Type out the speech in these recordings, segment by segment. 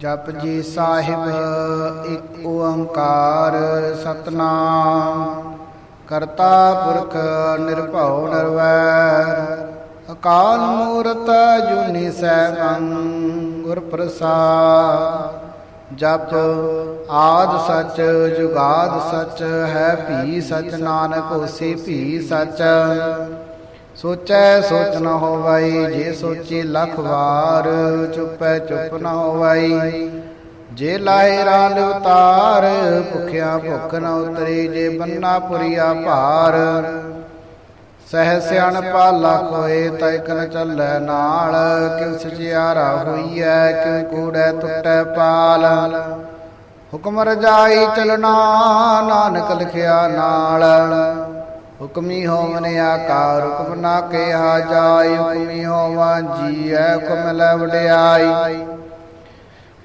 ਜਪ ਜੀ ਸਾਹਿਬ ਇੱਕ ਓੰਕਾਰ ਸਤਨਾਮ। ਕਰਤਾ ਪੁਰਖ ਨਿਰਭਉ ਨਿਰਵੈਰ, ਅਕਾਲ ਮੂਰਤ ਜੁਨੀ ਸੈਭੰ ਗੁਰ ਪ੍ਰਸਾਦ। ਜਪ ਆਦ ਸਚ, ਜੁਗਾਦ ਸਚ, ਹੈ ਭੀ ਸਚ, ਨਾਨਕ ਹੋਸੀ ਭੀ ਸਚ। ਸੋਚੈ ਸੋਚ ਨ ਹੋਵਈ ਜੇ ਸੋਚੀ ਲਖ ਵਾਰ ਚੁੱਪੈ ਚੁੱਪ ਨ ਹੋਵਈ ਜੇ ਲਾਏ ਰਾਲ ਉਤਾਰ, ਭੁਖਿਆ ਭੁਖ ਨ ਉਤਰੀ, ਜੇ ਬੰਨਾ ਪੁਰੀਆ ਭਾਰ। ਸਹਿ ਸਿਆਣਪਾ ਲੱਖ ਹੋਏ ਤੈ ਕਨ ਚੱਲੈ ਨਾਲ। ਕਿਉ ਸਚਿਆਰਾ ਹੋਈਐ, ਕਿਉ ਕੂੜੈ ਟੁੱਟੈ ਪਾਲ। ਹੁਕਮ ਰਜਾਈ ਚਲਣਾ, ਨਾਨਕ ਲਿਖਿਆ ਨਾਲ। ਹੁਕਮੀ ਹੋਵਨ ਆਕਾਰ, ਹੁਕਮ ਨਾ ਕਿਹਾ ਜਾਏ, ਹੁਕਮੀ ਹੋਵਾਂ ਜੀਐ, ਹੁਕਮ ਲੈ ਵਡਿਆਈ।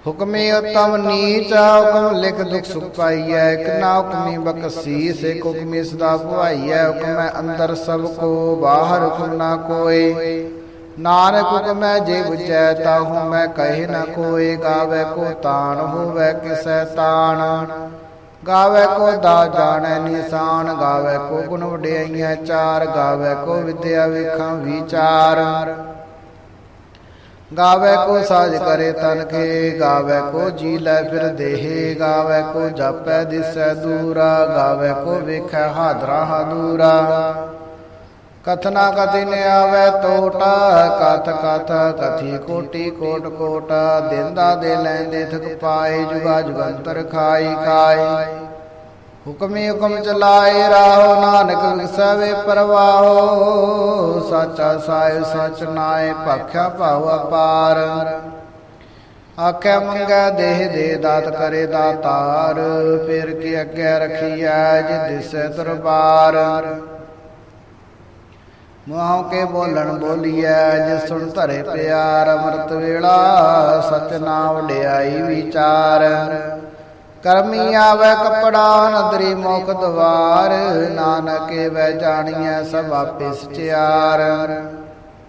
ਹੁਕਮੇ ਉਤਮ ਨੀਚ, ਹੁਕਮ ਲਿਖ ਦੁਖ ਸੁਖ ਪਾਈਐ ਇੱਕ ਨਾ ਹੁਕਮੀ ਬਕਸੀਸ ਇੱਕ ਹੁਕਮੀ ਸਦਾ ਭਵਾਈਐ, ਹੁਕਮੈ ਅੰਦਰ ਸਭ ਕੋ, ਬਾਹਰ ਹੁਕਮ ਨਾ ਕੋਏ। ਨਾਨਕ ਹੁਕਮੈ ਜੇ ਬੁਝੈ, ਤਾਹੂ ਮੈਂ ਕਹੇ ਨਾ ਕੋਏ, ਗਾਵੇ ਕੋ ਤਾਣ, ਹੋਵੇ ਕਿਸੈ ਤਾਣ। ਗਾਵੇ ਕੋ ਦਾ ਜਾਣੈ ਨਿਸ਼ਾਨ, ਗਾਵੇ ਕੋ ਗੁਣ ਵਡਿਆਈਆਂ ਚਾਰ, ਗਾਵੇ ਕੋ ਵਿਦਿਆ ਵੇਖਾਂ ਵਿਚਾਰ। ਗਾਵੇ ਕੋ ਸਾਜ ਕਰੇ ਤਨ ਕੇ, ਗਾਵੇ ਕੋ ਜੀ ਲੈ ਫਿਰ ਦੇਹ, ਗਾਵੇ ਕੋ ਜਾਪੈ ਦਿਸੈ ਦੂਰਾ, ਗਾਵੇ ਕੋ ਵੇਖੈ ਹਾਦਰਾ ਹਾਦੂਰਾ। ਕਥਨਾ ਕਥਿ ਨ ਆਵੇ ਟੋਟਾ ਕਥ ਕਥ, ਕਥੀ ਕੋਟੀ ਕੋਟ ਕੋਟ, ਦਿੰਦਾ ਦੇ ਲੈਂਦੇ ਥਕ ਪਾਏ, ਜੁਗਾ ਜੁਗੰਤਰ ਖਾਈ ਖਾਏ ਹੁਕਮੀ ਹੁਕਮ ਚਲਾਏ ਰਾਹੋ, ਨਾਨਕ ਵਿਸਵੇ ਪਰਵਾਹੋ। ਸਾਚਾ ਸਾਇ ਸਚ ਨਾਏ, ਭਾਖਿਆ ਭਾਉ ਅਪਾਰ। ਆਖਿਆ ਮੰਗੈ ਦੇਹ ਦੇ ਦਾਤ ਕਰੇ ਦਾਤਾਰ ਫਿਰ ਕੀ ਅੱਗੇ ਰਖੀਐ, ਜਿ ਦਿਸੈ ਦਰਬਾਰ। ਮੋਹ ਕੇ ਬੋਲਣ ਬੋਲੀਐ ਜਿ ਸੁਣ ਧਰੇ ਪਿਆਰ, ਅੰਮ੍ਰਿਤ ਵੇਲਾ ਸਚ ਨਾਮ ਵਡਿਆਈ ਵਿਚਾਰ। ਕਰਮੀ ਆਵੇ ਕਪੜਾ, ਨਦਰੀ ਮੁਖ ਦਵਾਰ, ਨਾਨਕੇ ਵੈ ਜਾਣੀਐ ਸਭ ਆਪੇ ਸਚਿਆਰ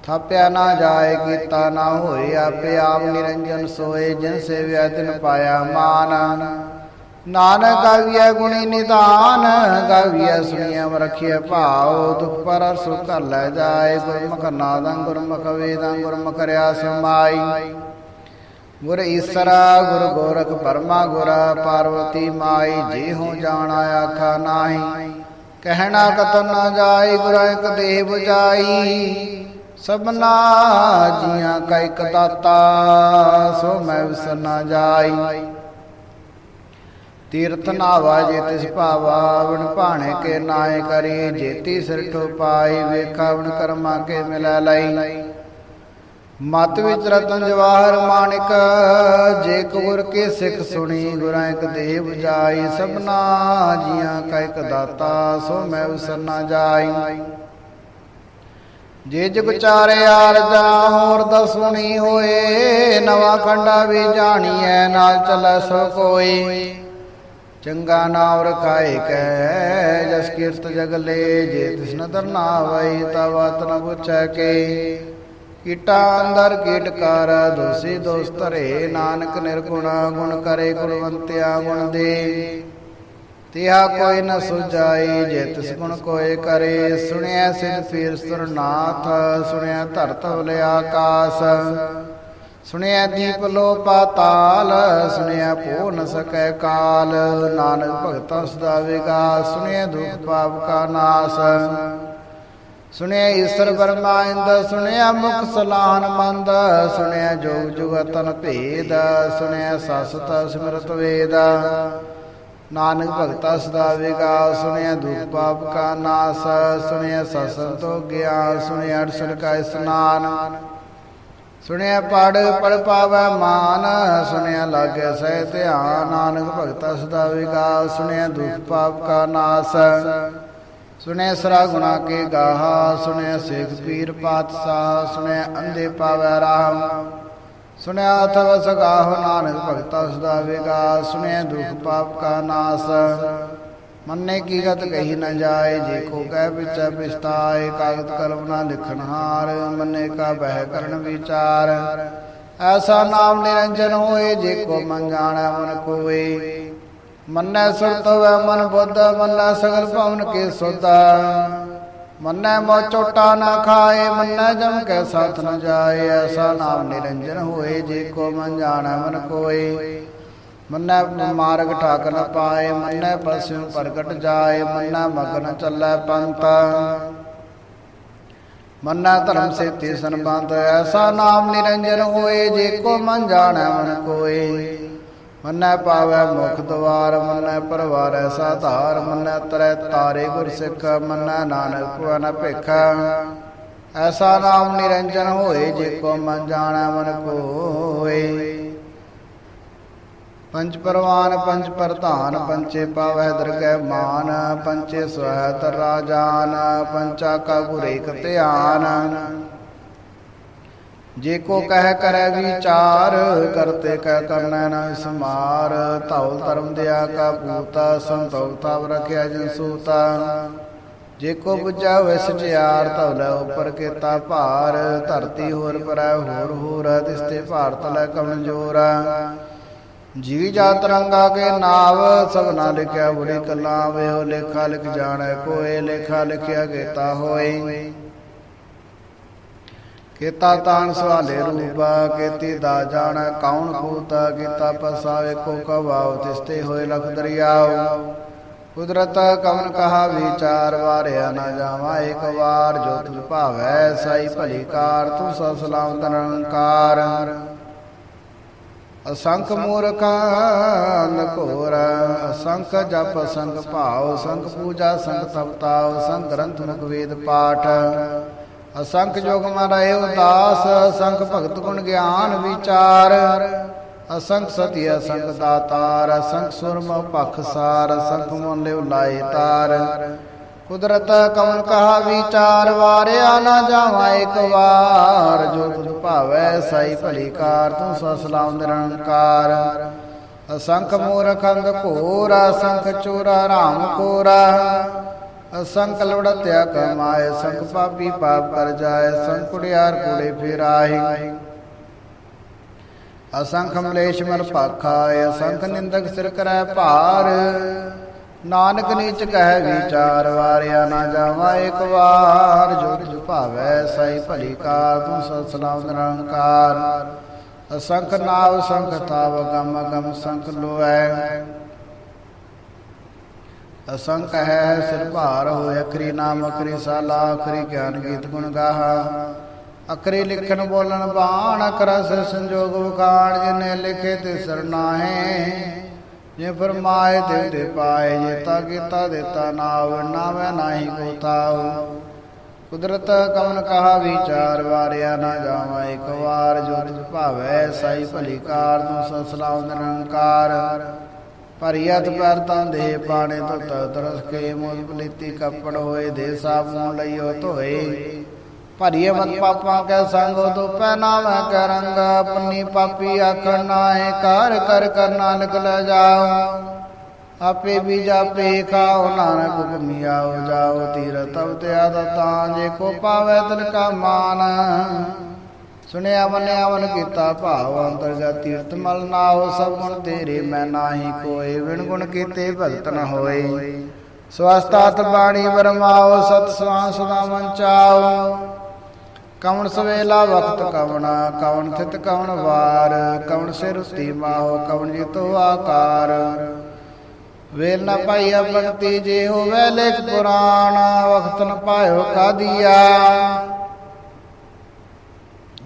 ਥਾਪਿਆ ਨਾ ਜਾਏ, ਕੀਤਾ ਨਾ ਹੋਏ, ਆਪੇ ਆਪ ਨਿਰੰਜਨ ਸੋਏ, ਜਿਨ ਸੇਵਿਆ ਤਿਨ ਪਾਇਆ ਮਾਨ। ਨਾਨਕ ਗਾਵੀਐ ਗੁਣੀ ਨਿਦਾਨ ਗਾਵੀਐ ਸੁਣੀਐ ਰਖਿਐ ਭਾਉ, ਦੁਖ ਪਰ ਸੁਖ ਕਰ ਲੈ ਜਾਏ, ਗੁਰਮੁਖ ਨਾਦੰ ਗੁਰਮੁਖ ਵੇਦੰ, ਗੁਰਮੁਖ ਰਿਆ ਸਮਾਈ। ਗੁਰ ਈਸਰਾ, ਗੁਰ ਗੋਰਖ ਪਰਮਾ, ਗੁਰ ਪਾਰਵਤੀ ਮਾਈ ਜੇ ਹੋ ਜਾਣਾ ਆਖਾ ਨਾਹੀ। ਕਹਿਣਾ ਕਤਨ ਨਾ ਜਾਏ, ਗੁਰ ਇਕ ਦੇਹ 부ਜਾਈ। ਸਭਨਾ ਜੀਆਂ ਕਾ ਇਕ ਦਾਤਾ, ਸੋ ਮੈਂ ਵਿਸਰ ਨਾ ਜਾਈ। ਤੀਰਥ ਨਾਵਾ ਜੇ ਤਿਸ ਭਾਵਾ ਵਣ ਭਾਣੇ ਕੇ ਨਾਏ ਕਰੀ ਜੇਤੀ ਸਿਰ ਪਾਈ ਵੇਖਾਵਣ ਕਰਮਾ ਕੇ ਮਿਲੈ ਲਈ। ਮਤ ਵਿੱਚ ਰਤਨ ਜਵਾਹਰ ਮਾਨਿਕ, ਜੇ ਗੁਰ ਕੇ ਸਿੱਖ ਸੁਣੀ, ਗੁਰਾਂ ਇੱਕ ਦੇਹ 부ਜਾਈ, ਸਭਨਾ ਜੀਆਂ ਕਾ ਇੱਕ ਦਾਤਾ, ਸੋ ਮੈਂ ਉਸਰ ਜਾਈ। ਜੇ ਜਗ ਚਾਰਿਆ ਰਜਾ ਹੋਰ ਦਾ ਹੋਏ, ਨਵਾਂ ਖੰਡਾ ਵੀ ਜਾਣੀਐ, ਨਾਲ ਚੱਲੈ ਸੋ ਕੋਈ। ਚੰਗਾ ਨਾਮ ਰਖਾਏ ਕੈ, ਜਸ ਕੀਰਤ ਜਗਲੇ ਜੇ ਤਿਸ ਨਦਰ ਨਾ ਵਈ ਤਵਤ ਨ ਪੁੱਛੈ ਕੇ। ਕੀਟਾ ਅੰਦਰ ਕੀਟ ਕਰ, ਦੋਸੀ ਦੋਸ ਧਰੇ, ਨਾਨਕ ਨਿਰਗੁਣਾ, ਗੁਣ ਕਰੇ ਗੁਣਵੰਤਿਆ ਗੁਣ ਦੇ। ਤਿਆ ਕੋਈ ਨ ਸੁਜਾਈ ਜੇ ਤਿਸ ਗੁਣ ਕੋਏ ਕਰੇ ਸੁਣਿਆ ਸਿਰ ਫੀਰ ਸੁਰਨਾਥ ਸੁਣਿਆ ਧਰਤ ਵਲੇ ਆਕਾਸ ਸੁਣਿਆ ਦੀਪ ਲੋ ਪਾਤਾਲ, ਸੁਣਿਆ ਪੋ ਨ ਸਕੈ ਕਾਲ। ਨਾਨਕ ਭਗਤਾਂ ਸਦਾ ਵਿਗਾ ਸੁਣਿਆ ਦੁਖ ਪਾਪ ਕਾ ਨਾਸ। ਸੁਣਿਆ ਈਸ਼ਰ ਬਰਮਾ ਇੰਦ, ਸੁਣਿਆ ਮੁਖ ਸਲਾਨ ਮੰਦ। ਸੁਣਿਆ ਜੋਗ ਜੁਗਤਨ ਭੇਦ, ਸੁਣਿਆ ਸਸਤ ਸਿਮਰਤ ਵੇਦ। ਨਾਨਕ ਭਗਤਾ ਸਦਾ ਵਿਗਾ ਸੁਣਿਆ ਦੁਖ ਪਾਪ ਕਾ ਨਾਸ। ਸੁਣਿਆ ਸਸੰਤੋ ਗਿਆ ਸੁਣਿਆ ਅਰਸਲ ਕਾ ਇਸਨਾਨ। ਸੁਣਿਆ ਪੜ ਪੜ ਪਾਵੈ ਮਾਨ, ਸੁਣਿਆ ਲਾਗੇ ਸਹਿ ਧਿਆਨ, ਨਾਨਕ ਭਗਤਾ ਸਦਾ ਵਿਗਾ ਸੁਣਿਆ ਦੁਖ ਪਾਪ ਕਾ ਨਾਸ। ਸੁਣਿਆ ਸਰਾ ਗੁਣਾ ਕੇ ਗਾਹਾ, ਸੁਣਿਆ ਸੇਖ ਪੀਰ ਪਾਤਸ਼ਾਹ, ਸੁਣਿਆ ਅੰਧੇ ਪਾਵੈ ਰਾਮ। ਸੁਣਿਆ ਅਥਵ ਸਗਾਹ, ਨਾਨਕ ਭਗਤਾ ਸਦਾ ਵੇਗਾ ਸੁਣਿਆ ਦੁਖ ਪਾਪ ਕਾ ਨਾਸ। ਮੰਨੇ ਕੀ ਗਤ ਕਹੀ ਨਾ ਜਾਏ ਜੇ ਕੋ ਕਹਿ ਵਿੱਚ ਪਿਸਤਾਏ ਕਾਗਤ ਕਲਮ ਨਾ ਲਿਖਣ ਹਾਰ, ਮੰਨੇ ਕਾ ਬਹਿ ਕਰਨ ਵਿਚਾਰ। ਐਸਾ ਨਾਮ ਨਿਰੰਜਨ ਹੋਏ ਜੇ ਕੋ ਮਨ ਜਾਣੈ ਮਨ ਕੋਏ। ਮੰਨੈ ਸੁਰਤ ਵੈ ਮਨ ਬੁੱਧ, ਮੰਨੈ ਸਗਲ ਭਵਨ ਕੇ ਸੁਦਾ ਮੰਨੈ ਮੋ ਚੋਟਾ ਨਾ ਖਾਏ, ਮੰਨੈ ਜਮ ਕੈ ਸਾਥ ਨ ਜਾਏ। ਐਸਾ ਨਾਮ ਨਿਰੰਜਨ ਹੋਏ ਜੇ ਕੋ ਮਨ ਮਨ ਕੋਏ। ਮੰਨੈ ਮਾਰਗ ਠਾਕ ਨ ਪਾਏ, ਮੰਨੈ ਪਸਿਉ ਪ੍ਰਗਟ ਜਾਏ, ਮੰਨੈ ਮਗਨ ਚੱਲੈ ਪੰਥ। ਮੰਨੈ ਧਰਮ ਸੇਤੀ ਸੰਬੰਧ, ਐਸਾ ਨਾਮ ਨਿਰੰਜਨ ਹੋਏ, ਜੇ ਕੋ ਮਨ ਜਾਣੈ ਮਨ ਕੋਏ। ਮੰਨੈ ਪਾਵੈ ਮੁਖ ਦਵਾਰ, ਮੰਨੈ ਪਰਵਾਰ ਐਸਾ ਧਾਰ, ਮੰਨੈ ਤਰੈ ਤਾਰੇ ਗੁਰ ਸਿੱਖ ਮੰਨੈ ਨਾਨਕ ਭਵਨ ਭਿਖ। ਐਸਾ ਨਾਮ ਨਿਰੰਜਨ ਹੋਏ, ਜੇ ਕੋ ਮਨ ਜਾਣੈ ਮਨ ਕੋਏ। ਪੰਜ ਪਰਵਾਨ, ਪੰਜ ਪ੍ਰਧਾਨ ਪੰਚੇ ਪਾਵੈ ਦਰਗਹਿ ਮਾਨ ਪੰਚੇ ਸਵੈਤ ਰਾਜਾਨ, ਪੰਚਾ ਕਾ ਗੁਰੇਕ ਧਿਆਨ। ਜੇ ਕੋ ਕਹਿ ਕਰੈ ਵਿਚਾਰ, ਕਰਤੇ ਕਹਿ ਕਰਨੈ ਨਾ ਸਮਾਰ। ਧੌਲ ਧਰਮ ਦਿਆ ਕਾ ਪੂਤਾ, ਸੰਤੋਖ ਰਖਿਆ ਜਨ ਸੂਤਾ। ਜੇ ਕੋ ਬੁਝਾ ਹੋਇ ਸਚਿਆਰ, ਧੌਲੇ ਉਪਰ ਕੀਤਾ ਭਾਰ। ਧਰਤੀ ਹੋਰ ਪਰੈ ਹੋਰ ਹੋਰ, ਤਿਸ਼ਤੇ ਭਾਰਤ ਲੈ ਕਵਣ ਜੋਰਾ। ਜੀ ਜਾ ਰੰਗਾ ਕੇ ਨਾਵ, ਸਭਨਾ ਲਿਖਿਆ ਬੁੜੀ ਕਲਾ ਵੇਹੋ ਲੇਖਾ ਲਿਖ ਜਾਣੈ ਕੋਏ, ਲੇਖਾ ਲਿਖਿਆ ਗੇਤਾ ਹੋਏ। ਕੀਤਾ ਤਾਨ ਸਵਾਲੇ ਰੂਪਾ, ਕੀਤੀ ਦਾ ਜਾਣੈ ਕੌਣ ਕੂਤਾ ਕੀਤਾ ਪਸਾਵੇ ਕੋ ਕਵਾਉ ਤਿਸਤੇ ਹੋਏ ਲਖ ਦਰਿਆਉ। ਕੁਦਰਤ ਕਵਨ ਕਹਾ ਵਿਚਾਰ, ਵਾਰਿਆ ਨਾ ਜਾਵਾ ਇੱਕ ਵਾਰ, ਜੋ ਤੁਝ ਭਾਵੈ, ਸਾਈ ਭਲੀ ਕਾਰ, ਤੂੰ ਸਭ ਸਲਾਮਤ ਨਿਰੰਕਾਰ। ਅਸੰਖ ਮੂਰਖਾਂ ਨਕੋਰ ਅਸੰਖ ਜਪ, ਸੰਗ ਭਾਵ ਸੰਗ ਪੂਜਾ, ਸੰਗ ਤਪਤਾਉ, ਸੰਗ ਗ੍ਰੰਥ, ਮੁਖ ਵੇਦ ਪਾਠ। ਅਸੰਖ ਜੋਗ ਮਰਾਏ ਉਦਾਸ, ਅਸੰਖ ਭਗਤ ਗੁਣ ਗਿਆਨ ਵਿਚਾਰ। ਅਸੰਖ ਸਤੀ ਅਸੰਖ ਦਾਤਾਰ, ਅਸੰਖ ਸੁਰਮ ਪਖਸਾਰ ਅਸੰਖ ਮਨ ਲਿਵ ਲਾਏ ਤਾਰ। ਕੁਦਰਤ ਕਵਨ ਕਹਾ ਵਿਚਾਰ, ਵਾਰਿਆ ਨਾ ਜਾਵਾ ਇੱਕ ਵਾਰ। ਜੋ ਤੁਝ ਭਾਵੈ, ਸਾਈ ਭਲੀ ਕਾਰ, ਤੂੰ ਸੋ ਨਿਰੰਕਾਰ ਅਸੰਖ ਮੂਰਖ ਅੰਧ ਘੋਰ, ਅਸੰਖ ਚੋਰਾ ਰਾਮ ਕੋਰਾ। ਅਸੰਖ ਲਵੜਤਿਆ ਕਮਾਏ, ਸੰਖ ਪਾਪੀ ਪਾਪ ਕਰ ਜਾਏ, ਸੰਖ ਕੁੜਿਆਰ ਕੁੜੇ ਫਿਰਾਹੀ। ਅਸੰਖ ਮਲੇਸ਼ ਮਨ ਭਾਖਾਏ, ਅਸੰਖ ਨਿੰਦਕ ਸਿਰ ਕਰੈ ਭਾਰ। ਨਾਨਕ ਨੀਚ ਕਹਿ ਵਿਚਾਰ ਵਾਰਿਆ ਨਾ ਜਾਵਾ ਇੱਕ ਵਾਰ ਜੋ ਤੁਝ ਭਾਵੈ ਸਈ ਭਲੀ ਕਾਰ, ਤੂੰ ਸਤ ਸਲਾਮ ਨਿਰੰਕਾਰ। ਅਸੰਖ ਨਾਵ ਸੰਖ ਤਾਵ ਗਮ ਗਮ ਸੰਖ ਲੋਐ। ਅਸੰਖ ਹੈ ਸਿਰ ਭਾਰ ਹੋਇ, ਅਖਰੀ ਨਾਮ, ਅਖਰੀ ਸਾਲਾ, ਅਖਰੀ ਗਿਆਨ ਗੀਤ ਗੁਣ ਗਾਹਾ। ਅਖਰੀ ਲਿਖਣ ਬੋਲਣ ਬਾਣ ਅਕਰਸ ਸੰਜੋਗ ਵਖਾਣ, ਜਿਨੇ ਲਿਖੇ ਤੇ ਸਰਨਾਹੇ ਜੇ ਫਰਮਾਏ ਤੇ ਤੇ ਪਾਏ, ਜੇ ਤਾ ਕੀਤਾ ਦੇਤਾ ਨਾਵ, ਨਾਵੇਂ ਨਾਹੀ ਕੋ ਤਾਉ ਕੁਦਰਤ ਕਵਨ ਕਹਾ ਵਿਚਾਰ, ਵਾਰਿਆ ਨਾ ਜਾਵਾ ਇੱਕ ਵਾਰ, ਜੋ ਤੁਝ ਭਾਵੈ ਸਾਈ ਭਲੀ ਕਾਰ, ਤੂੰ ਸਸਲਾਉ ਨਿਰੰਕਾਰ। ਭਰੀਅਤ ਪਰ ਤਾਂ ਦੇਹ ਪਾਣੇ ਤੁਤ ਤਰਸ ਕੇ ਮੋਹ ਪਲੀਤੀ ਕੱਪੜ ਹੋਏ, ਦੇ ਸਾਬੂਨ ਲਈਓ ਧੋਏ। ਭਰੀਏ ਮਤ ਪਾਪਾਂ ਕੈ ਸੰਗ ਤੋ ਪਹਿਨਾਵੇ ਕੈ ਰੰਗ, ਆਪਣੀ ਪਾਪੀ ਆਖਣ ਨਾਏ ਕਰ ਕਰ ਕਰ ਨਾਨਕ ਲੈ ਜਾਓ। ਆਪੇ ਵੀ ਜਾਪੇ ਖਾਓ, ਨਾਨਕ ਹੁਕਮੀ ਆਓ ਜਾਓ ਤੀਰ ਤਵ ਤੇ ਆਦਾ ਜੇ ਕੋ ਪਾਵੇ ਤਨ ਕਾ ਮਾਨ। ਸੁਣਿਆ ਮੰਨਿਆ ਮਨ ਕੀਤਾ ਭਾਵ, ਅੰਤਰਗਤ ਤੀਰਥ ਮਲ ਨਾਉ ਸਭ ਗੁਣ ਤੇਰੇ ਮੈਂ ਨਾਹੀ ਕੋਏ ਵਿਣ ਗੁਣ ਕੀਤੇ ਭਗਤ ਨ ਹੋਏ। ਸਵਸਤਾਤ ਬਾਣੀ ਵਰਮਾਓ, ਸਤ ਸਵਾਂ ਸਦਾ ਮਨ ਕਵਣ ਸਵੇਲਾ ਵਕਤ ਕਵਣਾ, ਕਵਣ ਥਿਤ ਕਵਣ ਵਾਰ, ਕਵਣ ਸਿਰ ਉਤੀ ਮਾਹੋ, ਕਵਣ ਜਿਤੋ ਆਕਾਰ। ਵੇਲ ਨਾ ਪਾਈਆ ਭਗਤੀ ਜੇ ਹੋਵੇ ਲੇਖ ਪੁਰਾਣ, ਵਕਤ ਨ ਪਾਇਓ ਕਾਦੀਆ।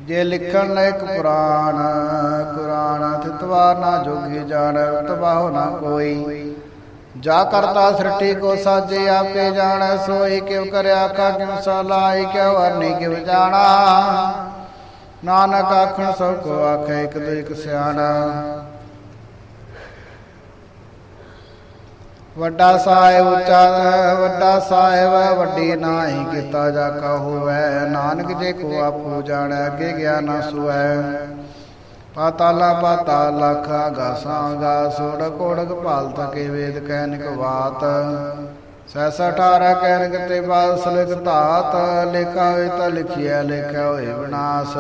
ਜੇ ਲਿਖਣ ਲੇਖ ਪੁਰਾਣ ਕੁਰਾਨ ਥਿਤਵਾਰ ਨਾ ਜੋਗੀ ਜਾਣ ਤਬਾਹ ਨਾ ਕੋਈ। ਜਾ ਕਰਤਾ ਸ੍ਰਿਸ਼ਟੀ ਕੋ ਸਾਜੇ ਆਪੇ ਜਾਣੈ, ਸੋਈ ਕਿਉ ਕਰਿਆ ਕਾ ਕਿਉ ਸਲਾਈ ਕਿਉ ਵਰਨੀ ਕਿਉ ਜਾਣਾ। ਨਾਨਕ ਆਖਣ, ਸਭ ਕੋ ਆਖੇ, ਇਕ ਦੋ ਇਕ ਸਿਆਣਾ। ਵੱਡਾ ਸਾਹਿਬ ਉੱਚਾ ਵੱਡਾ ਸਾਹਿਬ ਵੱਡੀ ਨਾਹੀ ਕੀਤਾ ਜਾ ਕਾ ਹੋਵੈ। ਨਾਨਕ ਜੇ ਕੋ ਆਪੂ ਜਾਣੈ, ਅੱਗੇ ਗਿਆ ਨਾ ਸੁਐ। ਪਾਤਾਲਾ ਪਾਤਾਲ ਲਖ ਆਗਾਸਾਂ ਆਗਾਸ ਸੋੜ ਕੋੜਕ ਭਾਲ ਤਕੇ ਵੇਦ ਕਹਿਨਿਕ ਬਾਤ। ਸੈਸ 18 ਕਹਿਨਿਕ ਤੇ ਬਾਸ ਲਿਖ ਧਾਤ, ਲਿਖਾ ਹੋਏ ਤਾਂ ਲਿਖਿਆ ਲਿਖਿਆ ਹੋਏ ਵਿਨਾਸ਼।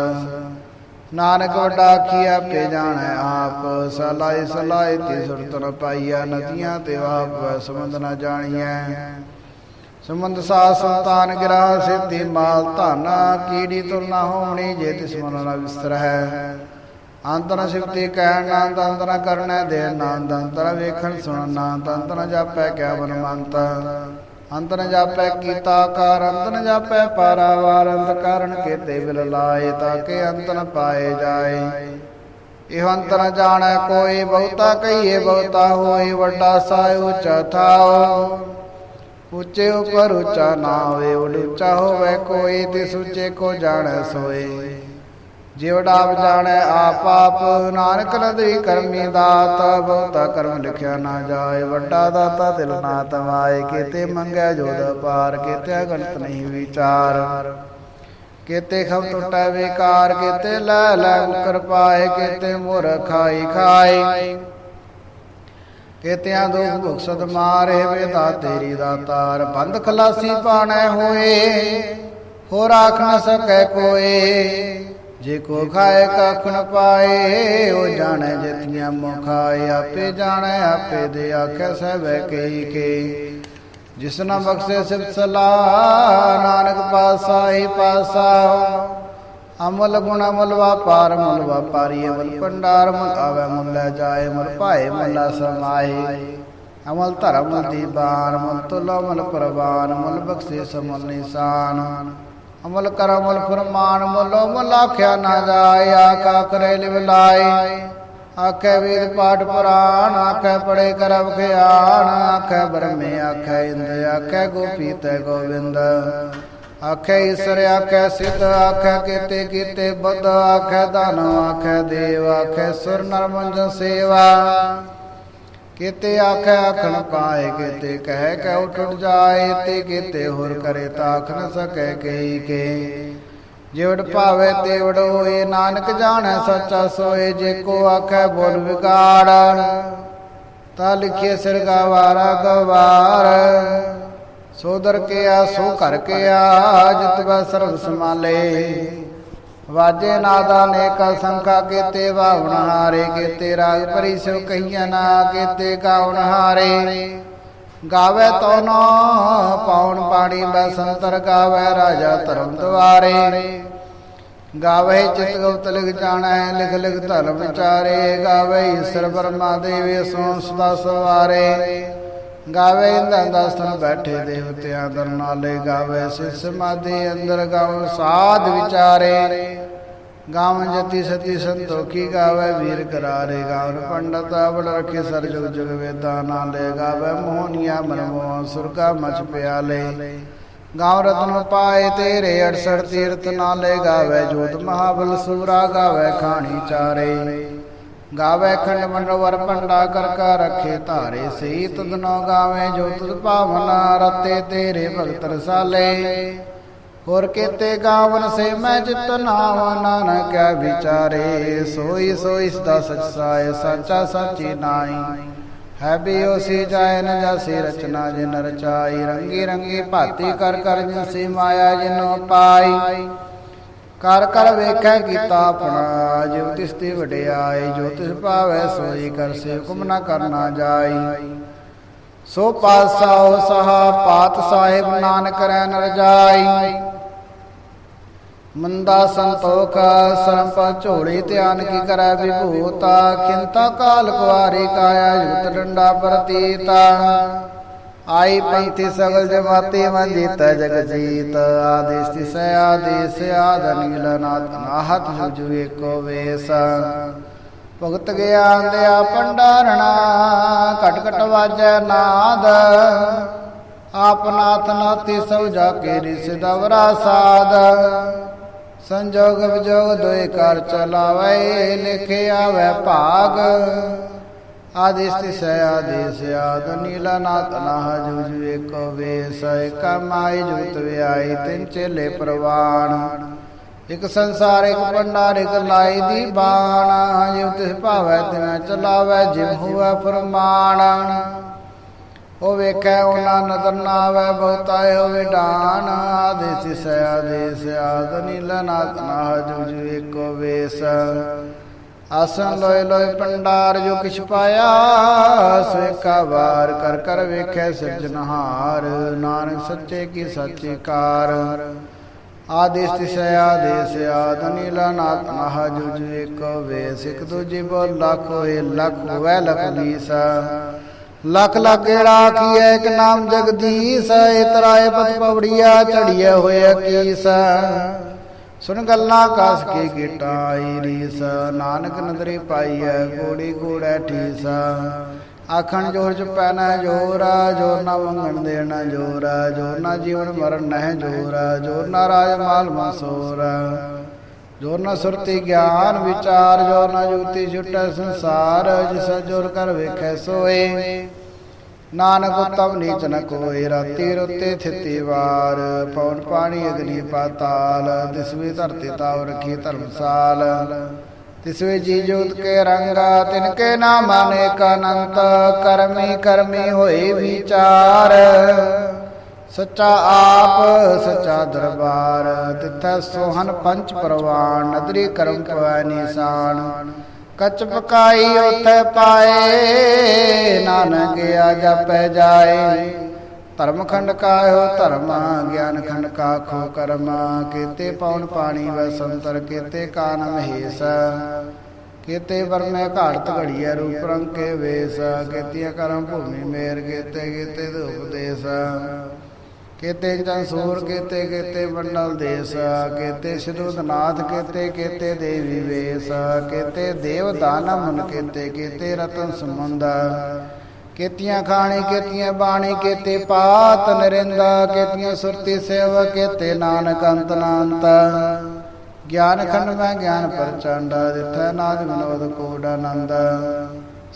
ਨਾਨਕ ਵੱਡਾ ਕੀ ਆਪੇ ਜਾਣੈ ਆਪ। ਸਲਾਈ ਸਲਾਈ ਤੇ ਸੁਰਤ ਨ ਪਾਈਆ ਨਦੀਆਂ ਤੇ ਵਾਪ ਸਮੰਦ ਨ ਜਾਣੀਐ। ਸਮੰਦ ਸਾ ਸੰਤਾਨ ਗਿਰਾ ਸਿੱਧੀ ਮਾਲ ਧਾਨਾ, ਕੀੜੀ ਤੁਰ ਨਾ ਹੋਣੀ ਜੇ ਤਿਸ ਮਨ ਨ ਵਿਸਰ ਹੈ ਅੰਤਨ ਸਿਫਤੀ ਕਹਿਣ ਨਾ ਅੰਤਨ ਕਰਨੈ ਦੇ ਨਾ ਅੰਤਨ ਵੇਖਣ, ਸੁਣਨ ਨਾ ਅੰਤਨ ਜਾਪੈ, ਕਿਆ ਬਨ ਅੰਤਨ ਜਾਪੈ, ਕੀਤਾ ਕਾਰ ਅੰਤਨ ਜਾਪੈ, ਪਾਰਾਵਾਰ, ਅੰਤ ਕਾਰਨ ਕੇਤੇ ਬਿਲ ਲਾਏ, ਤਾਂ ਕਿ ਅੰਤਨ ਪਾਏ ਜਾਏ। ਇਹ ਅੰਤਨ ਜਾਣੈ, ਕੋਈ ਬਹੁਤਾ ਕਹੀਏ, ਬਹੁਤਾ ਹੋਏ, ਵੱਡਾ ਸਾਇ ਉੱਚਾ ਥਾਓ ਉੱਚੇ ਉਪਰ ਉੱਚਾ ਨਾ ਹੋਵੇ ਉੱਚਾ ਹੋਵੇ, ਕੋਈ ਤਿਸ ਉੱਚੇ ਕੋ ਜਾਣੈ ਸੋਏ। ਜਿਵੜਾ ਆਪ ਜਾਣੈ ਆਪ ਆਪ, ਨਾਨਕ ਨਦਰੀ ਕਰਮੀ ਦਾਤਾ, ਬਹੁਤਾ ਕਰਮ ਲਿਖਿਆ ਨਾ ਜਾਏ, ਵੱਡਾ ਦਾਤਾ ਦਿਲ ਨਾ ਤਮਾਏ, ਕੀਤੇ ਮੰਗੈ ਜੋਦ ਪਾਰ ਕੀਤੇ ਗਣਤ ਨਹੀਂ ਵਿਚਾਰ। ਕੀਤੇ ਖਬ ਟੁੱਟੈ ਵਿਕਾਰ, ਕੀਤੇ ਲੈ ਲੈ ਮੁਕਰ ਪਾਏ, ਕੀਤੇ ਮੁਰ ਖਾਈ ਖਾਈ ਕੀਤਿਆਂ ਦੁਖ ਭੁਖ ਮਾਰੇ, ਵੇਦਾ ਤੇਰੀ ਦਾਤਾਰ ਬੰਦ ਖਲਾਸੀ ਪਾਣੈ ਹੋਏ, ਹੋਰ ਆਖ ਨ ਸਕੈ ਕੋਏ। ਜੇ ਕੋ ਖਾਏ ਕੱਖ ਨ ਪਾਏ, ਉਹ ਜਾਣੈ ਜਿਤੀਆਂ ਮੁਖਾਏ ਆਪੇ ਜਾਣੈ, ਆਪੇ ਦੇ ਆਖੈ ਸਭੈ ਕਈ ਕੇ। ਜਿਸ ਨ ਬਖਸ਼ੇ ਸਿਫਤ ਸਲਾਹ, ਨਾਨਕ ਪਾਸਾ ਹੀ ਪਾਸਾ ਅਮਲ ਗੁਣ ਅਮਲ ਵਾਪਾਰ, ਮਲ ਵਾਪਾਰੀ ਅਮਲ ਭੰਡਾਰ। ਮੁਲ ਆਵੇ, ਮੁਲ ਲੈ ਜਾਏ, ਮੁਲ ਭਾਏ, ਮੁਲ ਸਮਾਏ। ਅਮਲ ਧਰਮ ਦੀ ਦੀਬਾਨ ਮੁਲ ਤੁਲ ਅਮਲ ਪ੍ਰਵਾਨ। ਮਲ ਬਖਸ਼ੇ ਸਮਲ ਨਿਸ਼ਾਨ। ਅਮਲ ਕਰ ਅਮਲ ਫਰਮਾਨ ਮੁਲੋ ਮੁਲ ਆਖਿਆ ਨਾ ਜਾਏ ਆਕਾ ਕਰੇ ਲਿਵ ਲਾਏ। ਆਖੇ ਵੇਦ ਪਾਠ ਪੁਰਾਣ, ਆਖੇ ਪੜੇ ਕਰਬ ਖਿਆਣ ਆਖੇ ਬ੍ਰਹਮੇ ਆਖੇ ਇੰਦ, ਆਖੇ ਗੋਪੀ ਤੇ ਗੋਵਿੰਦ ਆਖੇ ਈਸ਼ਰ, ਆਖੇ ਸਿੱਧ, ਆਖੇ ਕੀਤੇ ਕੀਤੇ ਬੁੱਧ, ਆਖੇ ਦਾਨਵ ਆਖੇ ਦੇਵ, ਆਖੇ ਸੁਰ ਨਰ ਸੇਵਾ। ਕੀਤੇ ਆਖੇ, ਆਖਣ ਪਾਏ ਕੀਤੇ, ਕਹਿ ਕੇ ਉਠ ਜਾਏ, ਤੇ ਕੀਤੇ ਹੋਰ ਕਰੇ ਤਾਖ ਨ ਸਕੈ ਕਈ ਕੇ। ਜਿਵੜ ਭਾਵੇ ਤੇਵੜ ਹੋਏ, ਨਾਨਕ ਜਾਣੈ ਸੱਚਾ ਸੋਏ, ਜੇ ਕੋ ਆਖੇ ਬੋਲ ਵਿਗਾੜ, ਤਾ ਲਿਖੇ ਸਿਰ ਗਵਾਰਾ, ਗਵਾਰ। ਸੋਦਰ ਕੇ ਆ, ਸੋ ਘਰ ਕੇ ਆ ਜਿਤਵਾ ਸਰਬ ਸਮਾਲੇ ਵਾਜੇ ਨਾਦਾ ਨੇਕਾ ਸੰਖਾ ਕੀਤੇ ਵਾਵਣ ਹਾਰੇ ਕੀਤੇ, ਰਾਗ ਭਰੀ ਸੋ ਕਹੀਆਂ ਨਾ ਕੀਤੇ ਗਾਵਣ ਹਾਰੇ। ਗਾਵੇ ਤੋ ਨੋ ਪਾਉਣ ਪਾਣੀ ਬਸੰਤਰ ਗਾਵੇ, ਰਾਜਾ ਧਰਮ ਦੁਆਰੇ। ਗਾਵੇ ਚਿਤ ਗਉਤ ਲਿਖ ਜਾਣੈ, ਲਿਖ ਲਿਖ ਧਰਮ ਵਿਚਾਰੇ। ਗਾਵੇ ਈਸ਼ਰ ਬਰਮਾ ਦੇਵੇ ਸੋ ਸਦਾ ਸਵਾਰੇ। ਗਾਵੇ ਇੰਦਾਂ ਦਸਤਨ ਬੈਠੇ ਦੇਵਤਿਆਂ ਦਰ ਗਾਵੇ ਸਿਸ ਸਮਾਧੀ ਅੰਦਰ ਗਾਉ ਸਾਧ ਵਿਚਾਰੇ। ਗਾਵ ਜਤੀ ਸਤੀ ਸੰਤੋਖੀ ਗਾਵੇ ਵੀਰ ਕਰਾਰੇ। ਗਾਵਨ ਪੰਡਤ ਅਵਲ ਰਖੇ ਸਰ ਜੁਗ ਜੁਗ ਵੇਦਾਂ ਨਾਲੇ। ਗਾਵੇ ਮੋਹਨੀਆ ਮਨਮੋ ਸੁਰਗਾ ਮਚ ਪਿਆਲੇ। ਗਾਵ ਰਤਨ ਪਾਏ ਤੇਰੇ 68 ਤੀਰਥ ਨਾਲੇ। ਗਾਵੇ ਜੋਤ ਮਹਾਬਲ ਸੂਰਾ ਗਾਵੇ ਖਾਣੀ ਚਾਰੇ। ਗਾਵੇ ਖੰਡ ਮੰਡਵਰ ਪੰਡਾ ਕਰ ਕਾ ਰਖੇ ਧਾਰੇ ਸਹੀ ਤਦਨੋ ਗਾਵੇ ਜੋ ਤੁਧ ਭਾਵਨਾ ਰਤੇ ਤੇਰੇ ਭਗਤ ਰਸਾਲੇ। ਹੋਰ ਕੀਤੇ ਗਾਵਨ ਸੇ ਮੈਂ ਜਿਤ ਨਾਮ ਨਾਨਕ ਵਿਚਾਰੇ, ਸੋਈ ਸੋਈ ਸਦਾ ਸਚ ਸਾਇ ਸਾਚਾ ਸਾਚੀ ਨਾਈ ਹੈ ਵੀ ਉਸੀ ਜਾਏ ਨ ਜਾਸੀ ਰਚਨਾ ਜਿਨ ਰਚਾਈ, ਰੰਗੀ ਰੰਗੀ ਭਾਤੀ ਕਰ ਕਰ ਜਿਨਸੀ ਮਾਇਆ ਜਿਨੋ ਪਾਈ। ਕਰ ਕਰ ਵੇਖੈ ਕੀਤਾ ਆਪਣਾ ਜਿਵ ਤਿਸ ਤੇ ਵਡਿਆਈ, ਜੋ ਤਿਸ ਭਾਵੈ ਸੋਈ ਕਰ ਸੇ ਹੁਕਮ ਨਾ ਕਰਨਾ ਜਾਈ। ਸੋ ਪਾਸਾਓ ਸਹਾ, ਪਾਤ ਸਾਹਿਬ ਨਾਨਕ ਰਹਿ ਨਰ ਜਾਈ। ਮੰਦਾ ਸੰਤੋਖ ਸਰੰਪ ਝੋੜੀ ਧਿਆਨ ਕੀ ਕਰੈ ਵਿਭੂਤਾ, ਖਿੰਤਾ ਕਾਲ ਕੁਆਰੀ ਕਾਇਆ ਯੁਤ ਡੰਡਾ ਪ੍ਰਤੀਤਾ। ਆਈ ਪੰਥੀ ਸਗਲ ਜਮਾਤੀ ਮੰਜੀਤ ਜਗ ਜੀਤ। ਆਦੇਸ ਤਿਸ, ਆਦੇਸ ਆਦ ਨੀਲ ਨਾਥ ਨਾਹਤ ਜੁਜੂ ਏਕੋ ਵੇਸ। ਭਗਤ ਗਿਆਨ ਦਿਆ ਪੰਡਾਰਣਾ, ਘਟ ਘਟ ਵਾਜੈ ਨਾਦ। ਆਪ ਨਾਥ ਨਾਥੀ ਸਭ ਜਾ ਕੇ ਰਿਸ ਦਵਰਾ ਸਾਧ ਸੰਜੋਗ ਵਿਜੋਗ ਦੋਇ ਕਰ ਚਲਾਵੇ, ਲਿਖਿਆ ਵੈ ਭਾਗ। ਆਦਿਸ ਤਿਸ ਆਦੇਸ, ਆਦ ਨੀਲਾ ਨਾਥ ਨਾਹ ਜੁਜ ਏਕੋ ਵੇਸ ਕਮਾਈ ਜੁਤ ਵਿਆਈ ਤਿਨ ਚੇਲੇ ਪ੍ਰਵਾਨ ਇਕ ਸੰਸਾਰ, ਇਕ ਪੰਡਾਰ ਇਕ ਲਾਈ ਦੀ ਬਾਣ। ਜਿਵ ਤਿਸ ਭਾਵੈ ਤਿਵੈ ਚਲਾਵੈ ਜਿਵ ਹੁਆ ਫਰਮਾਨ। ਉਹ ਵੇਖੈ, ਉਹਨਾਂ ਨਦਰ ਨਾ ਆਵੇ ਬਹੁਤਾ ਹੋਵੇ ਡਾਨ ਆਦੇਸ ਸਿਆਦੇਸ ਆਦ ਨੀਲ ਨਾਥ ਨਾ ਜੁਜ ਏਕੋ ਵੇਸ। ਆਸਨ ਲੋਏ ਲੋਏ ਪੰਡਾਰ ਜੋ ਕਿਛ ਪਾਇਆ ਸੇਕਾ ਵਾਰ ਕਰ ਕਰ ਵੇਖੈ ਸਿਰਜਨਹਾਰ ਨਾਨਕ ਸੱਚੇ ਕੀ ਸੱਚੇ ਕਾਰ। ਆਦੇਸ ਤਿਸੈ, ਆਦੇਸ ਆਦ ਨਾਥ ਮਹਾ ਜੁਜ ਏਕੋ ਵੇਸ ਇਕ ਦੂਜੀ ਬੋਲ ਲੱਖ ਹੋਏ, ਲੱਖ ਹੋਵੇ, ਲੱਖ ਵੀਸ ਲੱਖ ਲੱਖ ਏੜਾ ਕੀਐ ਨਾਮ ਜਗਦੀਸ਼, ਇਤਰਾਏ ਪਤ ਪਵੜੀਆ, ਚੜੀਐ ਹੋਇਆ ਕੀਸ ਸੁਣ ਗੱਲਾਂ ਕਾਸ ਕੇ ਗੇਟਾ ਆਈ ਰੀਸ, ਨਾਨਕ ਨਦਰੀ ਪਾਈਐ, ਗੋੜੀ ਗੋੜੈ ਠੀਸ। ਆਖਣ ਜੋਰ ਚ ਪੈਣਾ ਜੋਰਾ ਜੋਰ ਨਾ ਮੰਗਣ ਦੇਣਾ ਜੋਰਾ ਜੋਰ ਨਾ ਜੀਵਨ ਮਰਨ ਨਹਿ ਜੋਰਾ ਜੋਰ ਨਾ ਰਾਜ ਮਾਲ ਮਸੋਰਾ। ਜੋਰ ਨਾ ਸੁਰਤੀ ਗਿਆਨ ਵਿਚਾਰ ਜੋਰ ਨਾ ਜੁਗਤੀ ਛੁਟੈ ਸੰਸਾਰ, ਜਿਸ ਜੋਰ ਕਰ ਵੇਖੈ ਸੋਏ। ਨਾਨਕ ਉਤਮ ਨੀਚ ਨ ਕੋਇ ਰਾਤੀ, ਰੁੱਤੇ ਥਿਤੀ ਵਾਰ। ਪੌਣ ਪਾਣੀ ਅਗਨੀ ਪਾਤਾਲ, ਤਿਸਵੇ ਧਰਤੀ ਤਾਵ ਰਖੀ ਧਰਮਸਾਲ। ਤਿਸਵੇ ਜੀ ਜੋਤ ਕੇ ਰੰਗਾ, ਤਿਨ ਕੇ ਨਾਮ ਅਨੇਕ ਅਨੰਤ, ਕਰਮੀ ਕਰਮੀ ਹੋਏ ਵਿਚਾਰ। ਸੱਚਾ ਆਪ, ਸੱਚਾ ਦਰਬਾਰ, ਤਿੱਥੈ ਸੋਹਨ ਪੰਚ ਪ੍ਰਵਾਨ, ਨਦਰੀ ਕਰਮ ਪਵੈ ਨਿਸ਼ਾਨ। ਕਚ ਪਕਾਈ ਉਥੇ ਪਾਏ, ਨਾਨਕ ਆ ਜਪੈ ਜਾਏ। ਧਰਮ ਖੰਡ ਕਾਇਓ ਧਰਮ, ਗਿਆਨ ਖੰਡ ਕਾ ਖੋ ਕਰਮ। ਕੀਤੇ ਪਉਣ ਪਾਣੀ ਵੈ ਸੰਤਰ ਕੀਤੇ ਕਾਨ ਮਹੇਸ਼। ਕੀਤੇ ਵਰਮੇ ਘਾੜਤ ਘੜੀਐ ਰੂਪ ਰੰਗ ਕੇ ਵੇਸ। ਕੀਤੀਆਂ ਕਰਮ ਭੂਮੀ ਮੇਰ, ਕੀਤੇ ਕੀਤੇ ਦੇ ਉਪਦੇਸ਼ ਕੀਤੇ ਜਨਸੂਰ ਕੀਤੇ ਕੀਤੇ ਮੰਡਲ ਦੇਸ, ਕੀਤੇ ਸ਼ਿਰੂਦਨਾਥ ਕੀਤੇ ਕੀਤੇ ਦੇਵੀ ਵੇਸ, ਕੀਤੇ ਦੇਵ ਦਾਨਵ ਮਨ ਕੀਤੇ ਰਤਨ ਸਮੁੰਦ ਕੀਤੀਆਂ ਖਾਣੀ, ਕੀਤੀਆਂ ਬਾਣੀ, ਕੀਤੇ ਪਾਤ ਨਰਿੰਦਾ, ਕੇਤੀਆਂ ਸੁਰਤੀ ਸੇਵਾ, ਕੀਤੇ ਨਾਨਕ ਅੰਤ ਨਾੰਤ ਗਿਆਨ ਖੰਡ ਮੈਂ ਗਿਆਨ ਪ੍ਰਚੰਡ ਦਿੱਤਾ ਨਾਦ ਵਿਨੋਦ ਕੋਡ ਆਨੰਦ।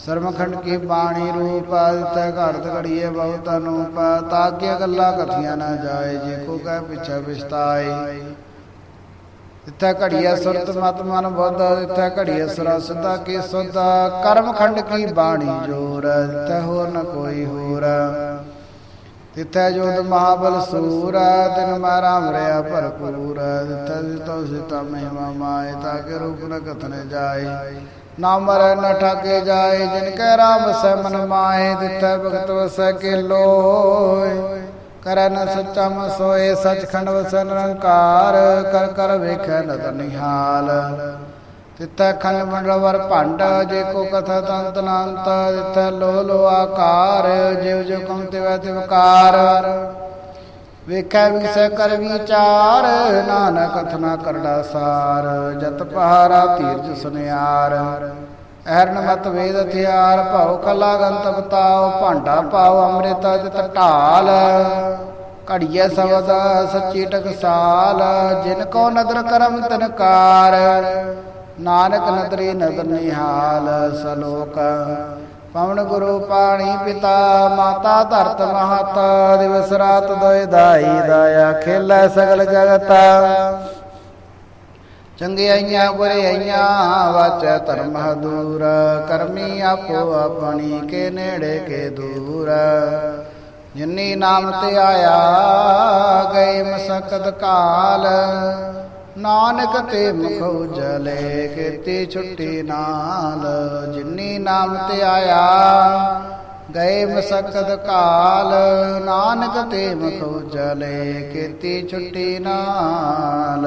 ਸਰਮਖੰਡ ਕੀ ਬਾਣੀ ਰੂਪ ਦਿੱਤਾ ਘੜਤ ਘੜੀਏ ਬਹੁਤ ਅਨੂਪ ਤਾਕਿਆ ਗੱਲਾਂ ਕਥੀਆਂ ਨਾ ਜਾਏ, ਜੇ ਕੋ ਕਹਿ ਪਿਛਾ ਵਿਸਤਾਏ। ਇੱਥੇ ਘੜੀਏ ਸੁਰਤ ਮਤ ਮਨ ਬੁੱਧ ਇੱਥੇ ਘੜੀਏ ਸਰਸ ਕੀ ਸੁਧ ਕਰਮ ਖੰਡ ਕੀ ਬਾਣੀ ਜੋਰ ਇੱਥੇ ਹੋਰ ਨ ਕੋਈ ਹੋਰ। ਤਿੱਥੈ ਜੋਤ ਮਹਾਬਲ ਸੂਰ, ਤਿਨ ਮਾ ਰਾਮ ਰਿਆ ਭਰਪੂਰ ਤਿੱਥੈ ਜਿਤੋ ਸਿਤਾ ਮਹਿਮਾ ਮਾਏ, ਤਾ ਕੇ ਰੂਪ ਨ ਕਥਨ ਜਾਏ। ਨਾ ਮਰੈ ਨ ਠਾਕੇ ਜਾਏ, ਜਿਨ ਕੈ ਰਾਮ ਸੈ ਮਨ ਮਾਏ ਤਿੱਥੈ ਭਗਤ ਵਸੈ ਕੇ ਲੋਏ ਕਰੈ ਨ ਸੱਚਾ ਮ ਸਚਖੰਡ ਵਸੈ ਨਿਰੰਕਾਰ, ਕਰ ਕਰ ਵੇਖੈ ਨਦਰ ਨਿਹਾਲ। ਤਿੱਥੈ ਖੰਡ ਮੰਡਲ ਵਰ ਭੰਡ, ਜੇ ਕੋ ਕਥਾ ਤੰਤ ਨਾੰਤ ਤਿੱਥੈ ਲੋ ਲੋ ਆਕਾਰ ਜਿਵ ਜਿਵ ਕਮ ਤਿਵੈ ਤਿਵਕਾਰ ਵੇਖੈ ਵਿਸੈ ਕਰ ਵਿਚਾਰ, ਨਾਨਕ ਕਥਨਾ ਕਰੜਾ ਸਾਰ, ਜਤ ਪਹਾਰਾ ਤੀਰਜ ਸੁਨਿਆਰ। ਐਰਨ ਮਤ ਵੇਦ ਹਥਿਆਰ, ਭਉ ਕਲਾ ਗੰਤ ਬਤਾਓ ਭਾਂਡਾ ਪਾਓ ਅੰਮ੍ਰਿਤ ਤਿਤ ਢਾਲ। ਘੜੀਏ ਸਬਦ ਸੱਚੀ ਟਕਸਾਲ, ਜਿਨ ਕੋ ਨਦਰ ਕਰਮ ਤਨਕਾਰ ਨਾਨਕ ਨਦਰੀ ਨਦਰ ਨਿਹਾਲ, ਸਲੋਕ ਪਵਨ ਗੁਰੂ ਪਾਣੀ ਪਿਤਾ, ਮਾਤਾ ਧਰਤ ਮਹਤ, ਦਿਵਸ ਰਾਤ ਦੋਇ ਦਾਈ ਦਾਇਆ, ਖੇਲੇ ਸਗਲ ਜਗਤ। ਚੰਗਿਆਈਆਂ ਬੁਰਿਆਈਆਂ ਵਾਚੈ ਧਰਮ ਦੂਰ। ਕਰਮੀ ਆਪੋ ਆਪਣੀ, ਕੇ ਨੇੜੇ, ਕੇ ਦੂਰ। ਜਿਨੀ ਨਾਮ ਤੇ ਆਇਆ, ਗਏ ਮਸਕਤ ਕਾਲ। ਨਾਨਕ ਤੇ ਮੁਖ ਜਲੇ ਕੀਤੀ ਛੁੱਟੀ ਨਾਲ, ਜਿਨੀ ਨਾਮ ਤੇ ਆਇਆ, ਗਏ ਮਸਕਦ ਕਾਲ, ਨਾਨਕ ਤੇ ਮੁਖ ਜਲੇ ਕੀਤੀ ਛੁੱਟੀ ਨਾਲ।